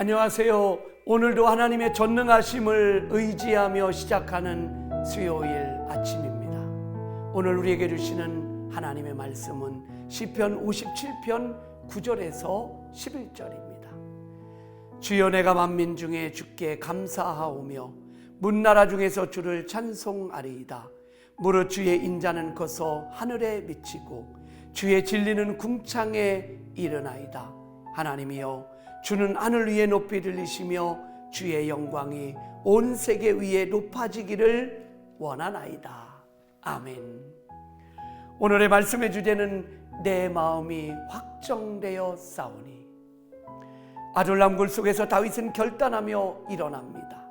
안녕하세요. 오늘도 하나님의 전능하심을 의지하며 시작하는 수요일 아침입니다. 오늘 우리에게 주시는 하나님의 말씀은 시편 57편 9절에서 11절입니다. 주여 내가 만민 중에 주께 감사하오며 문나라 중에서 주를 찬송하리이다. 무릇 주의 인자는 커서 하늘에 미치고 주의 진리는 궁창에 이르나이다. 하나님이여 주는 하늘 위에 높이 들리시며 주의 영광이 온 세계 위에 높아지기를 원하나이다. 아멘. 오늘의 말씀의 주제는 내 마음이 확정되어 싸우니 아둘람 굴 속에서 다윗은 결단하며 일어납니다.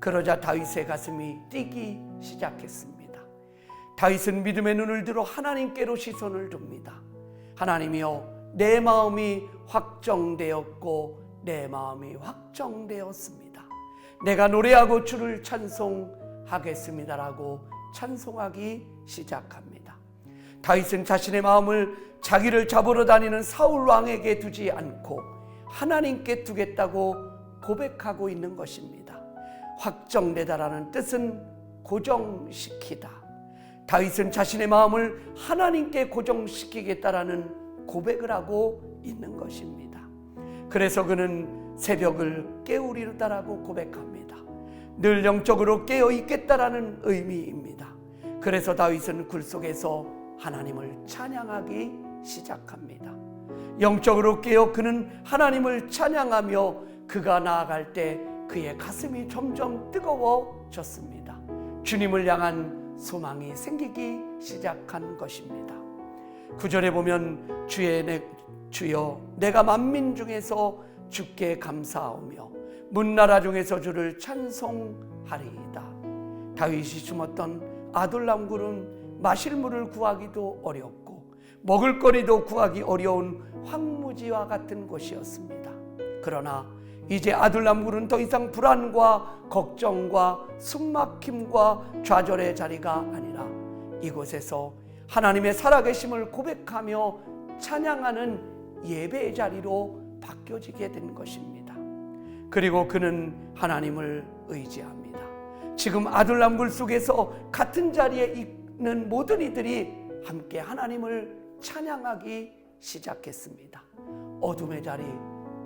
그러자 다윗의 가슴이 뛰기 시작했습니다. 다윗은 믿음의 눈을 들어 하나님께로 시선을 둡니다. 하나님이여 내 마음이 확정되었고 내 마음이 확정되었습니다. 내가 노래하고 주를 찬송하겠습니다라고 찬송하기 시작합니다. 다윗은 자신의 마음을 자기를 잡으러 다니는 사울 왕에게 두지 않고 하나님께 두겠다고 고백하고 있는 것입니다. 확정되다라는 뜻은 고정시키다. 다윗은 자신의 마음을 하나님께 고정시키겠다라는 고백을 하고 있는 것입니다. 그래서 그는 새벽을 깨우리다라고 고백합니다. 늘 영적으로 깨어 있겠다라는 의미입니다. 그래서 다윗은 굴 속에서 하나님을 찬양하기 시작합니다. 영적으로 깨어 그는 하나님을 찬양하며 그가 나아갈 때 그의 가슴이 점점 뜨거워졌습니다. 주님을 향한 소망이 생기기 시작한 것입니다. 구절에 보면 주의 내, 주여 내가 만민 중에서 주께 감사하오며 문나라 중에서 주를 찬송하리이다. 다윗이 숨었던 아둘람굴은 마실 물을 구하기도 어렵고 먹을거리도 구하기 어려운 황무지와 같은 곳이었습니다. 그러나 이제 아둘람굴은 더 이상 불안과 걱정과 숨막힘과 좌절의 자리가 아니라 이곳에서 하나님의 살아계심을 고백하며 찬양하는 예배의 자리로 바뀌어지게 된 것입니다. 그리고 그는 하나님을 의지합니다. 지금 아둘람굴 속에서 같은 자리에 있는 모든 이들이 함께 하나님을 찬양하기 시작했습니다. 어둠의 자리,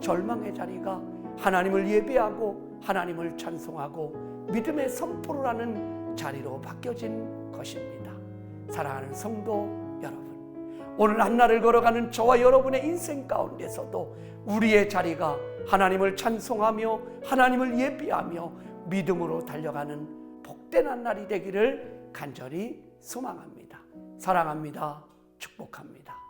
절망의 자리가 하나님을 예배하고 하나님을 찬송하고 믿음의 선포를 하는 자리로 바뀌어진 것입니다. 사랑하는 성도 여러분, 오늘 한날을 걸어가는 저와 여러분의 인생 가운데서도 우리의 자리가 하나님을 찬송하며 하나님을 예배하며 믿음으로 달려가는 복된 한 날이 되기를 간절히 소망합니다. 사랑합니다. 축복합니다.